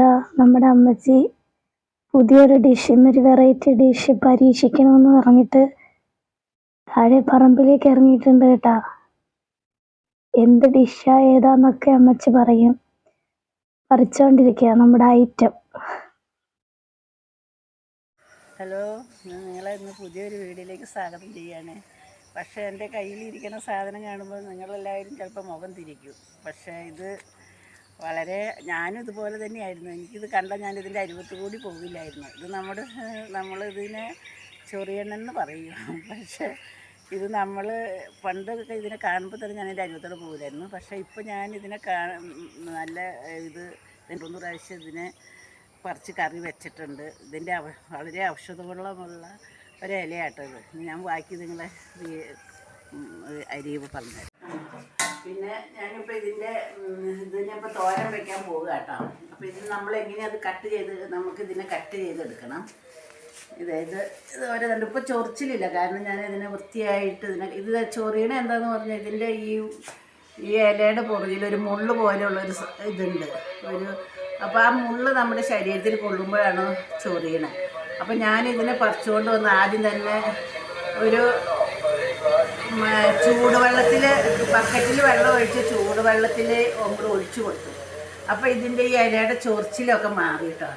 ദാ നമ്മുടെ അമ്മച്ചി പുതിയൊരു ഡിഷ് ഇന്നൊരു വെറൈറ്റി ഡിഷ് പരീക്ഷിക്കണമെന്ന് പറഞ്ഞിട്ട് താഴെ പറമ്പിലേക്ക് ഇറങ്ങിയിട്ടുണ്ട് കേട്ടാ. എന്ത് ഡിഷാ ഏതാന്നൊക്കെ അമ്മച്ചി പറയും. പറിച്ചോണ്ടിരിക്കുക നമ്മുടെ ഐറ്റം ഹലോ നിങ്ങളെ ഇന്ന് പുതിയൊരു വീഡിയോയിലേക്ക് സ്വാഗതം ചെയ്യാണ് പക്ഷേ എന്റെ കയ്യിലിരിക്കുന്ന സാധനം കാണുമ്പോൾ നിങ്ങളെല്ലാവരും ചിലപ്പോൾ മുഖം തിരിക്കും. പക്ഷേ ഇത് വളരെ ഞാനും ഇതുപോലെ തന്നെയായിരുന്നു. എനിക്കിത് കണ്ടാൽ ഞാൻ ഇതിന്റെ കൂടി പോകില്ലായിരുന്നു ഇത് നമ്മുടെ നമ്മളിതിനെ ചൊറിയണമെന്ന് പറയും. പക്ഷേ ഇത് നമ്മൾ പണ്ടൊക്കെ ഇതിനെ കാണുമ്പോൾ തന്നെ ഞാൻ എന്റെ അരുവത്തോടെ പോകില്ലായിരുന്നു പക്ഷേ ഇപ്പോൾ ഞാൻ ഇതിനെ കാ നല്ല ഇത് രണ്ടു പ്രാവശ്യം ഇതിനെ പറിച്ച് കറി വെച്ചിട്ടുണ്ട്. ഇതിന്റെ വളരെ ഔഷധഗുണമുള്ള ഒരു ഇലയാട്ടോ ഇത്. ഞാൻ ബാക്കി നിങ്ങളെ അരിവ് പറഞ്ഞുതരാം. പിന്നെ ഞാനിപ്പോൾ ഇതിന്റെ ഇതിനിപ്പോൾ തോരൻ വെക്കാൻ പോകുക കേട്ടോ. അപ്പോൾ ഇത് നമ്മൾ എങ്ങനെ അത് കട്ട് ചെയ്ത് നമുക്ക് ഇതിനെ കട്ട് ചെയ്തെടുക്കണം. ഇതായത് ഇത് ഓരോ കണ്ട് ഇപ്പോൾ ചൊറിച്ചിലില്ല. കാരണം ഞാൻ ഇതിനെ വൃത്തിയായിട്ട് ഇതിനെ ഇത് ചൊറിയണ എന്താന്ന് പറഞ്ഞാൽ ഇതിന്റെ ഈ ഈ ഇലയുടെ പുറകിൽ ഒരു മുള്ള് പോലെയുള്ള ഒരു ഇതുണ്ട്. ഒരു അപ്പോൾ ആ മുള്ള് നമ്മുടെ ശരീരത്തിൽ കൊള്ളുമ്പോഴാണ് ചൊറിയണത് അപ്പോൾ ഞാനിതിനെ ഇതിനെ പറിച്ചുകൊണ്ട് വന്ന് ആദ്യം തന്നെ ഒരു ചൂടുവെള്ളത്തിൽ ബക്കറ്റിൽ വെള്ളം ഒഴിച്ച് ചൂടുവെള്ളത്തിൽ ഒമ്പത് ഒഴിച്ചു കൊടുത്തു. അപ്പോൾ ഇതിന്റെ ഈ ഇലയുടെ ചൊറിച്ചിലൊക്കെ മാറി കേട്ടോ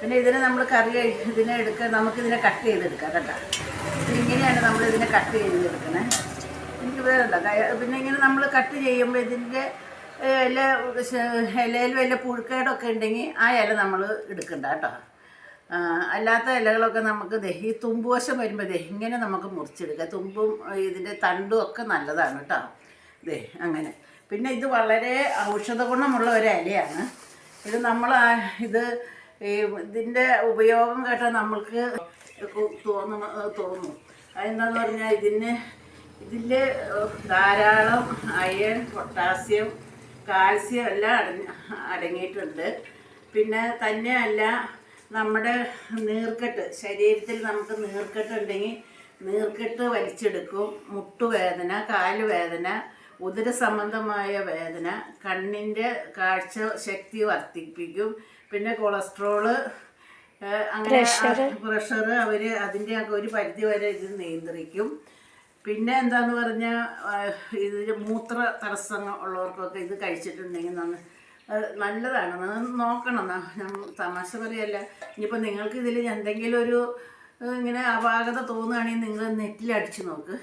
പിന്നെ ഇതിനെ നമ്മൾ കറി ഇതിനെ എടുക്കുക നമുക്കിതിനെ കട്ട് ചെയ്തെടുക്കാം കേട്ടോ. ഇങ്ങനെയാണ് നമ്മൾ ഇതിനെ കട്ട് ചെയ്തെടുക്കണേ. എനിക്ക് വേണ്ട പിന്നെ ഇങ്ങനെ നമ്മൾ കട്ട് ചെയ്യുമ്പോൾ ഇതിന്റെ ഇല ഇലയിൽ വല്ല പുഴുക്കേടൊക്കെ ഉണ്ടെങ്കിൽ ആ ഇല നമ്മൾ എടുക്കണ്ട കേട്ടോ. അല്ലാത്ത ഇലകളൊക്കെ നമുക്ക് ഈ തുമ്പുവശം വരുമ്പോൾ ദേ ഇങ്ങനെ നമുക്ക് മുറിച്ചെടുക്കാം. തുമ്പും ഇതിന്റെ തണ്ടും ഒക്കെ നല്ലതാണ് കേട്ടോ ദേ അങ്ങനെ. പിന്നെ ഇത് വളരെ ഔഷധ ഗുണമുള്ള ഒരു ഇലയാണ് ഇത് നമ്മൾ ഇത് ഇതിന്റെ ഉപയോഗം കേട്ടാൽ നമ്മൾക്ക് തോന്നും തോന്നും. അതെന്താന്ന് പറഞ്ഞാൽ ഇതിന് ഇതിൽ ധാരാളം അയൺ പൊട്ടാസ്യം കാൽസ്യം എല്ലാം അടങ്ങി അടങ്ങിയിട്ടുണ്ട്. പിന്നെ തന്നെയല്ല നമ്മുടെ നീർക്കെട്ട് ശരീരത്തിൽ നമുക്ക് നീർക്കെട്ട് ഉണ്ടെങ്കിൽ നീർക്കെട്ട് വലിച്ചെടുക്കും. മുട്ടുവേദന കാലുവേദന ഉദര സംബന്ധമായ വേദന കണ്ണിന്റെ കാഴ്ച ശക്തി വർദ്ധിപ്പിക്കും. പിന്നെ കൊളസ്ട്രോൾ അങ്ങനെ പ്രഷർ അവർ അതിന്റെ ഒക്കെ ഒരു പരിധി വരെ ഇത് നിയന്ത്രിക്കും. പിന്നെ എന്താന്ന് പറഞ്ഞാൽ ഇതിൽ മൂത്ര തടസ്സങ്ങൾ ഉള്ളവർക്കൊക്കെ ഇത് കഴിച്ചിട്ടുണ്ടെങ്കിൽ നന്ന നല്ലതാണ്. അത് നോക്കണം തമാശ പറയല്ല. ഇനിയിപ്പോൾ നിങ്ങൾക്ക് ഇതിൽ എന്തെങ്കിലും ഒരു ഇങ്ങനെ അപാകത തോന്നുകയാണെങ്കിൽ നിങ്ങൾ നെറ്റിൽ അടിച്ചു നോക്ക്.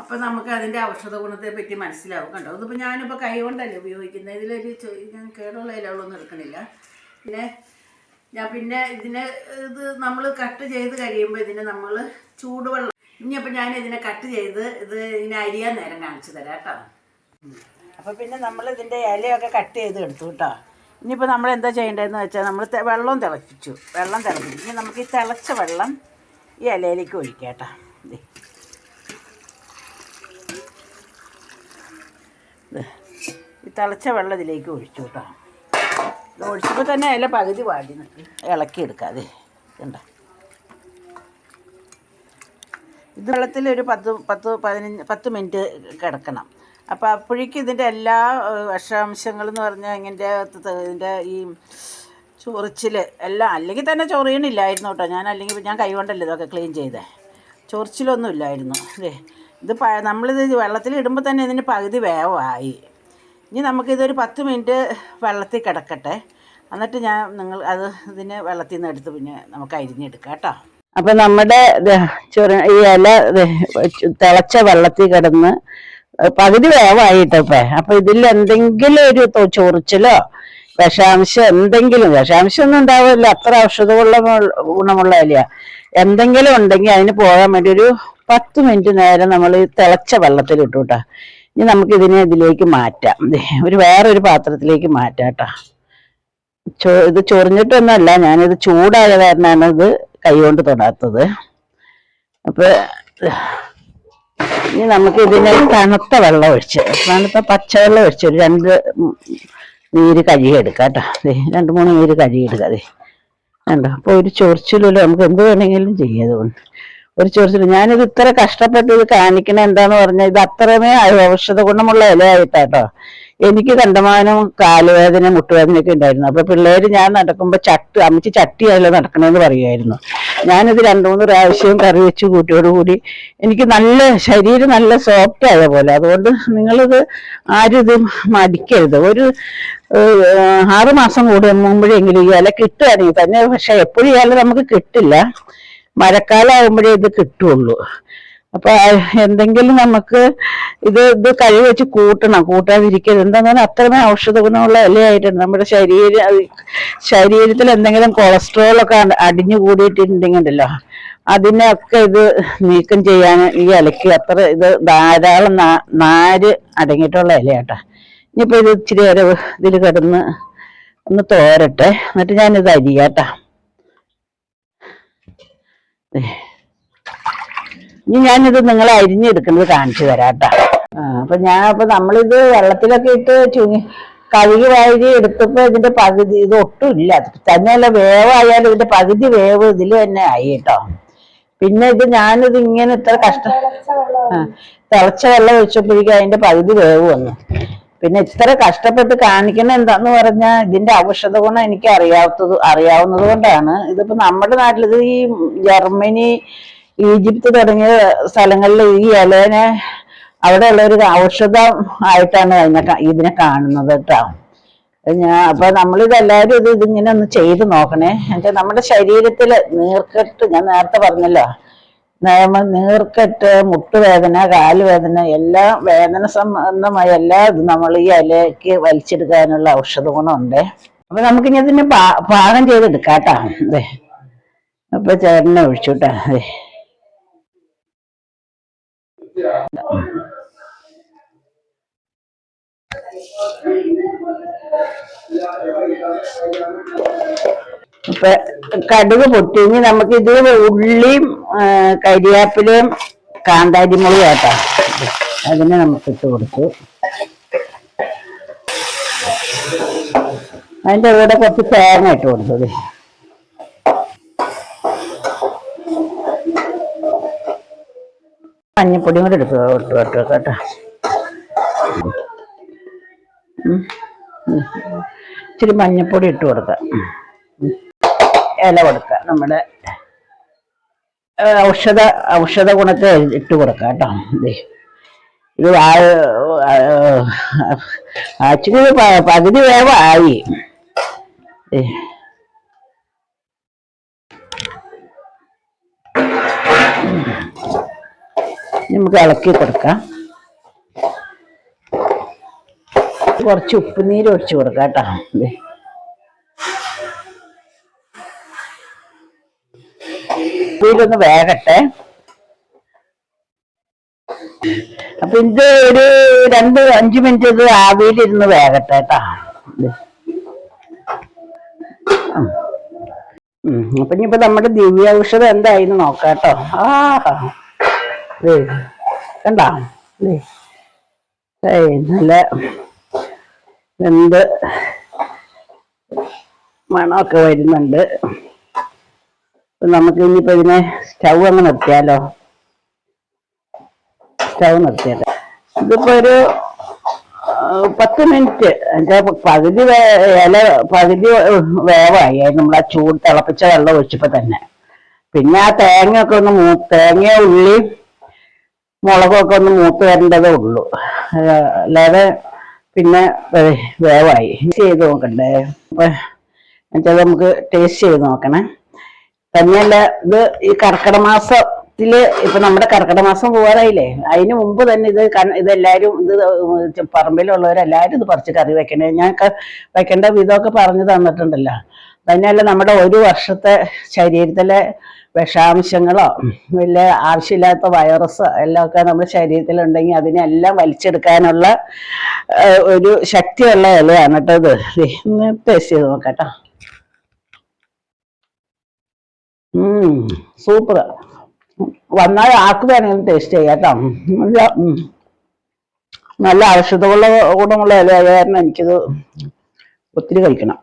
അപ്പോൾ നമുക്ക് അതിന്റെ ഔഷധ ഗുണത്തെ പറ്റി മനസ്സിലാവും കണ്ടോ? ഇതിപ്പോൾ ഞാനിപ്പോൾ കൈ കൊണ്ടല്ലേ ഉപയോഗിക്കുന്നത്. ഇതിലൊരു ഞാൻ കേടുള്ള ഇലകളൊന്നും എടുക്കണില്ല. പിന്നെ ഞാൻ പിന്നെ ഇതിനെ ഇത് നമ്മൾ കട്ട് ചെയ്ത് കഴിയുമ്പോൾ ഇതിനെ നമ്മൾ ചൂടുവെള്ളം. ഇനിയപ്പോൾ ഞാൻ ഇതിനെ കട്ട് ചെയ്ത് ഇത് ഇങ്ങനെ അരിയാൻ നേരം കാണിച്ചു തരാം കേട്ടോ. അപ്പോൾ പിന്നെ നമ്മൾ ഇതിന്റെ ഇലയൊക്കെ കട്ട് ചെയ്ത് എടുത്തു കേട്ടോ. ഇനിയിപ്പോൾ നമ്മൾ എന്താ ചെയ്യേണ്ടതെന്ന് വെച്ചാൽ നമ്മൾ വെള്ളം തിളപ്പിച്ചു. വെള്ളം തിളപ്പിച്ചു. ഇനി നമുക്ക് ഈ തിളച്ച വെള്ളം ഈ ഇലയിലേക്ക് ഒഴിക്കാം. ഈ തിളച്ച വെള്ളം ഇതിലേക്ക് ഒഴിച്ചു കേട്ടോ. ഒഴിച്ചപ്പോൾ തന്നെ ഇല പകുതി വാടി ഇളക്കി എടുക്കാതെ കണ്ട. ഇത് വെള്ളത്തിൽ ഒരു പത്ത് പത്ത് പതിനഞ്ച് പത്ത് മിനിറ്റ് കിടക്കണം. അപ്പോൾ അപ്പോഴേക്കും ഇതിന്റെ എല്ലാ വിഷാംശങ്ങളും വിഷാംശങ്ങളെന്ന് പറഞ്ഞാൽ ഇങ്ങനെ ഇതിന്റെ ഈ ചൊറിച്ചിൽ എല്ലാം അല്ലെങ്കിൽ തന്നെ ചൊറിയണില്ലായിരുന്നു കേട്ടോ. ഞാൻ അല്ലെങ്കിൽ ഞാൻ കൈകൊണ്ടല്ലേ ഇതൊക്കെ ക്ലീൻ ചെയ്തേ. ചൊറിച്ചിലൊന്നും ഇല്ലായിരുന്നു. അതെ ഇത് പ നമ്മളിത് വെള്ളത്തിൽ ഇടുമ്പോൾ തന്നെ ഇതിന് പകുതി വേവായി. ഇനി നമുക്കിതൊരു പത്ത് മിനിറ്റ് വെള്ളത്തിൽ കിടക്കട്ടെ. എന്നിട്ട് ഞാൻ നിങ്ങൾ അത് ഇതിന് വെള്ളത്തിൽ നിന്ന് എടുത്ത് പിന്നെ നമുക്ക് അരിഞ്ഞെടുക്കാം കേട്ടോ. അപ്പം നമ്മുടെ ചൊറി ഈ ഇല തിളച്ച വെള്ളത്തിൽ കിടന്ന് പകുതി വേവായിട്ടപ്പേ അപ്പൊ ഇതിൽ എന്തെങ്കിലും ഒരു ചൊറിച്ചിലോ വിഷാംശം എന്തെങ്കിലും വിഷാംശം ഒന്നും ഉണ്ടാവില്ല. അത്ര ഔഷധമുള്ള ഗുണമുള്ള അല്ല എന്തെങ്കിലും ഉണ്ടെങ്കിൽ അതിന് പോകാൻ വേണ്ടി ഒരു പത്ത് മിനിറ്റ് നേരം നമ്മൾ തിളച്ച വെള്ളത്തിൽ ഇട്ടു കേട്ടോ. ഇനി നമുക്ക് ഇതിനെ ഇതിലേക്ക് മാറ്റാം. ഒരു വേറൊരു പാത്രത്തിലേക്ക് മാറ്റാം കേട്ടോ. ചോ ഇത് ചൊറിഞ്ഞിട്ടൊന്നുമല്ല ഞാനിത് ചൂടായ കാരണമാണ് ഇത് കൈകൊണ്ട് തൊടാത്തത്. അപ്പൊ ഇനി നമുക്ക് ഇതിനെ തണുത്ത വെള്ളം ഒഴിച്ച് തണുത്ത പച്ചവെള്ളം ഒഴിച്ച് ഒരു രണ്ട് നീര് കഴുകിയെടുക്കാം കേട്ടോ. രണ്ട് മൂന്ന് നീര് കഴുകിയെടുക്കാം അതെ കണ്ടോ? അപ്പോൾ ഒരു ചൊറിച്ചിലല്ലോ നമുക്ക് എന്ത് വേണമെങ്കിലും ചെയ്യാതെ അതുകൊണ്ട് ഒരു ചൊറിച്ചിൽ ഞാനിത് ഇത്ര കഷ്ടപ്പെട്ട് ഇത് കാണിക്കണ എന്താന്ന് പറഞ്ഞാൽ ഇത് അത്രമേ ഔഷധ ഗുണമുള്ള ഇലയായിട്ടാട്ടോ എനിക്ക് കണ്ടമാനം കാലുവേദന മുട്ടുവേദനയൊക്കെ ഉണ്ടായിരുന്നു. അപ്പൊ പിള്ളേര് ഞാൻ നടക്കുമ്പോ ചട്ട് അമ്മച്ചി ചട്ടിയല്ല നടക്കണമെന്ന് പറയുമായിരുന്നു ഞാനിത് രണ്ടു മൂന്ന് പ്രാവശ്യം കറി വെച്ച് കൂട്ടിയോടുകൂടി എനിക്ക് നല്ല ശരീരം നല്ല സോഫ്റ്റ് ആയ പോലെ. അതുകൊണ്ട് നിങ്ങളിത് ആരും ഇത് മടിക്കരുത്. ഒരു ആറുമാസം ആറ് മാസം കൂടുമ്പോഴെങ്കിലും ഈ ഇല കിട്ടുകയാണെങ്കിൽ തന്നെ പക്ഷെ എപ്പോഴും ഇല നമുക്ക് കിട്ടില്ല. മഴക്കാലം ആകുമ്പോഴേ ഇത് കിട്ടുള്ളൂ. അപ്പൊ എന്തെങ്കിലും നമുക്ക് ഇത് ഇത് കഴി വെച്ച് കൂട്ടണം. കൂട്ടാതിരിക്കരുത്. എന്താണെന്ന് അത്രമേ ഔഷധ ഗുണമുള്ള ഇലയായിട്ടുണ്ട്. നമ്മുടെ ശരീര ശരീരത്തിൽ എന്തെങ്കിലും കൊളസ്ട്രോൾ ഒക്കെ അടിഞ്ഞു കൂടിയിട്ടുണ്ടെങ്കിൽ ഉണ്ടല്ലോ അതിനൊക്കെ ഇത് നീക്കം ചെയ്യാൻ ഈ ഇലക്ക് അത്ര ഇത് ധാരാളം നാര് അടങ്ങിയിട്ടുള്ള ഇലയാട്ടാ. ഇനിയിപ്പോ ഇത് ഇച്ചിരി നേരം ഇതിൽ കിടന്ന് ഒന്ന് തോരട്ടെ. എന്നിട്ട് ഞാനിത് അരിയാട്ടാ. ഇനി ഞാനിത് നിങ്ങളെ അരിഞ്ഞെടുക്കുന്നത് കാണിച്ചു തരാട്ടാ. അപ്പൊ ഞാൻ അപ്പൊ നമ്മളിത് വെള്ളത്തിലൊക്കെ ഇട്ട് ചുങ്ങി കഴുകി വാരി എടുത്തപ്പോ ഇതിന്റെ പകുതി ഇത് ഒട്ടും ഇല്ല. തന്നെയല്ല വേവായാലും ഇതിന്റെ പകുതി വേവ് ഇതിൽ തന്നെ ആയി കേട്ടോ. പിന്നെ ഇത് ഞാനിത് ഇങ്ങനെ ഇത്ര കഷ്ടം തിളച്ച വെള്ളം ഒഴിച്ചപ്പോഴേക്കും അതിന്റെ പകുതി വേവ് വന്നു. പിന്നെ ഇത്ര കഷ്ടപ്പെട്ട് കാണിക്കണ എന്താന്ന് പറഞ്ഞാൽ ഇതിന്റെ ഔഷധ ഗുണം എനിക്ക് അറിയാത്തത് അറിയാവുന്നത് കൊണ്ടാണ്. ഇതിപ്പോ നമ്മുടെ നാട്ടിൽ ഇത് ഈ ജർമ്മനി ഈജിപ്ത് തുടങ്ങിയ സ്ഥലങ്ങളിൽ ഈ ഇലേനെ അവിടെയുള്ള ഒരു ഔഷധം ആയിട്ടാണ് അതിനെ ഇതിനെ കാണുന്നത് കേട്ടോ ഞാൻ അപ്പൊ നമ്മളിത് എല്ലാവരും ഇത് ഇതിങ്ങനെ ഒന്ന് ചെയ്ത് നോക്കണേ. എന്നുവെച്ചാൽ നമ്മുടെ ശരീരത്തിൽ നീർക്കെട്ട് ഞാൻ നേരത്തെ പറഞ്ഞല്ലോ. നമ്മൾ നീർക്കെട്ട് മുട്ടുവേദന കാലുവേദന എല്ലാ വേദന സംബന്ധമായ എല്ലാ ഇതും നമ്മൾ ഈ ഇലയ്ക്ക് വലിച്ചെടുക്കാനുള്ള ഔഷധ ഗുണമുണ്ട്. അപ്പൊ നമുക്കിനി ഇതിന് പാകം ചെയ്തെടുക്കാം കേട്ടോ അതെ അപ്പൊ ചേട്ടനെ ഒഴിച്ചുട്ടാ. അതെ ഇപ്പൊ കടുക് പൊട്ടി ഇനി നമുക്ക് ഇത് ഉള്ളിയും കരിയാപ്പിലയും കാന്താരിമുളി ആട്ടാ. അതിനെ നമുക്ക് ഇട്ട് കൊടുത്തു. അതിന്റെ കൂടെ കുറച്ച് തേങ്ങ ഇട്ട് കൊടുത്തത് മഞ്ഞപ്പൊടിയും കൂടെ എടുത്തു കേട്ടോ കേട്ടോ. ഇച്ചിരി മഞ്ഞപ്പൊടി ഇട്ട് കൊടുക്കാം ഇല കൊടുക്കുക. നമ്മുടെ ഔഷധ ഔഷധ ഗുണത്തെ ഇട്ട് കൊടുക്കാം കേട്ടോ. ഇത് ആച്ചിരി പകുതി വേവായി. നമുക്ക് ഇളക്കി കൊടുക്കാം. കുറച്ച് ഉപ്പുനീര് ഒഴിച്ചു കൊടുക്കാം കേട്ടോ. ഉപ്പുനീരൊന്ന് വേകട്ടെ. അപ്പൊ ഇത് ഒരു രണ്ട് അഞ്ചു മിനിറ്റ് ഇത് ആവിയിലിരുന്ന് വേകട്ടെ കേട്ടാ. അപ്പൊ ഇനിയിപ്പോ നമ്മുടെ ദിവ്യ ഔഷധം എന്തായിന്ന് നോക്കാം കേട്ടോ. ആ കണ്ടാ? നല്ല എന്ത് മണമൊക്കെ വരുന്നുണ്ട്. നമുക്ക് ഇനിയിപ്പോ ഇതിനെ സ്റ്റൗ അങ്ങ് നിർത്തിയാലോ? സ്റ്റൗ നിർത്തിയാലോ? ഇതിപ്പോ ഒരു പത്ത് മിനിറ്റ്. പകുതി ഇല പകുതി വേവായി. നമ്മൾ ആ ചൂട് തിളപ്പിച്ച വെള്ളം ഒഴിച്ചപ്പോ തന്നെ. പിന്നെ ആ തേങ്ങ ഒക്കെ ഒന്ന് മൂ തേങ്ങ ഉള്ളി മുളകൊക്കെ ഒന്ന് മൂത്ത് വരേണ്ടതേ ഉള്ളൂ. അല്ലാതെ പിന്നെ വേവായി. ചെയ്ത് നോക്കണ്ടേ? എന്നുവെച്ചാൽ നമുക്ക് ടേസ്റ്റ് ചെയ്ത് നോക്കണേ. തന്നെയല്ല ഇത് ഈ കർക്കിട മാസത്തിൽ ഇപ്പൊ നമ്മുടെ കർക്കിട മാസം പോകാറായില്ലേ അതിന് മുമ്പ് തന്നെ ഇത് ഇതെല്ലാരും ഇത് പറമ്പിലുള്ളവരെല്ലാരും ഇത് പറിച്ച് കറി വെക്കണേ. ഞാൻ വെക്കേണ്ട വിധമൊക്കെ പറഞ്ഞു തന്നിട്ടുണ്ടല്ലോ. തന്നെയല്ല നമ്മുടെ ഒരു വർഷത്തെ ശരീരത്തിലെ വിഷാംശങ്ങളോ വലിയ ആവശ്യമില്ലാത്ത വൈറസ് എല്ലാം ഒക്കെ നമ്മുടെ ശരീരത്തിലുണ്ടെങ്കിൽ അതിനെല്ലാം വലിച്ചെടുക്കാനുള്ള ഒരു ശക്തിയുള്ള ഇലയാണ് കേട്ടോ ഇത്. ടേസ്റ്റ് ചെയ്ത് നോക്കട്ടോ. സൂപ്പർ വന്നാൽ ആർക്ക് വേണമെങ്കിലും ടേസ്റ്റ് ചെയ്യാം കേട്ടോ. നല്ല ഔഷധമുള്ള ഗുണമുള്ള ഇല ആയ കാരണം എനിക്കിത് ഒത്തിരി കഴിക്കണം.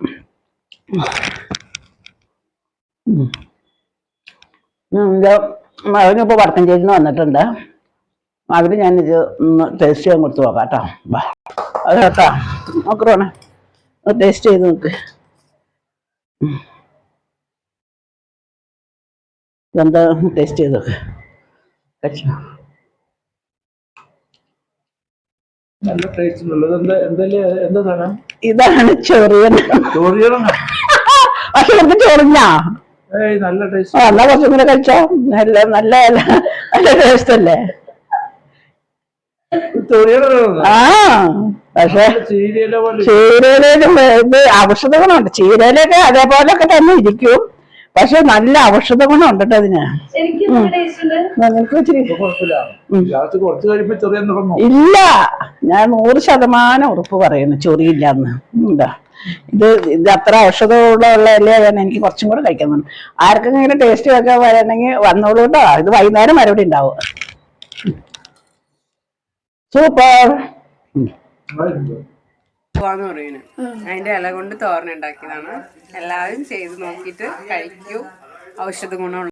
മകനിപ്പോൾ വടക്കഞ്ചേരിന്ന് വന്നിട്ടുണ്ട്. അതിന് ഞാനിത് ഒന്ന് ടേസ്റ്റ് ചെയ്യാൻ കൊടുത്തു നോക്കാം കേട്ടോ ബാ അത് കേട്ടാ. നോക്കണേ ടേസ്റ്റ് ചെയ്ത് നോക്ക്. എന്താ ടേസ്റ്റ് ചെയ്ത് നോക്ക്. കഴിച്ചോ ഇതാണ് ചെറിയ ചോറിയണം പക്ഷെ നമുക്ക് ചൊറിഞ്ഞാ നല്ല ആ ടേസ്റ്റ് എന്നാ കുറച്ചും കൂടെ കഴിച്ചോ. നല്ല നല്ല നല്ല ടേസ്റ്റ് അല്ലേ? ആ പക്ഷെ സീരിയലെ പോലെ. ചീരയിലും ഇത് ഔഷധ ഗുണമുണ്ട്. ചീരയിലൊക്കെ അതേപോലൊക്കെ തന്നെ ഇരിക്കും. പക്ഷെ നല്ല ഔഷധ ഗുണമുണ്ട് കേട്ടോ അതിന്. ഇല്ല. ഞാൻ നൂറ് ശതമാനം ഉറപ്പ് പറയുന്നു. ചൊറിയില്ലാന്ന് എന്താ ഇത് ഇത് അത്ര ഔഷധമുള്ള ഇലയാണ് എനിക്ക് കുറച്ചും കൂടെ കഴിക്കാൻ തോന്നും ആർക്കെങ്കിലും ടേസ്റ്റ് വെക്കാൻ വരണമെങ്കിൽ വന്നോളൂ കേട്ടോ. ഇത് വൈകുന്നേരം വരെ ഇവിടെ ഉണ്ടാവും. സൂപ്പർ അതിന്റെ ഇല കൊണ്ട് തോരൻ ഉണ്ടാക്കിയതാണ്. എല്ലാവരും ചെയ്ത് നോക്കിയിട്ട് കഴിക്കൂ. ഔഷധ ഗുണമുള്ള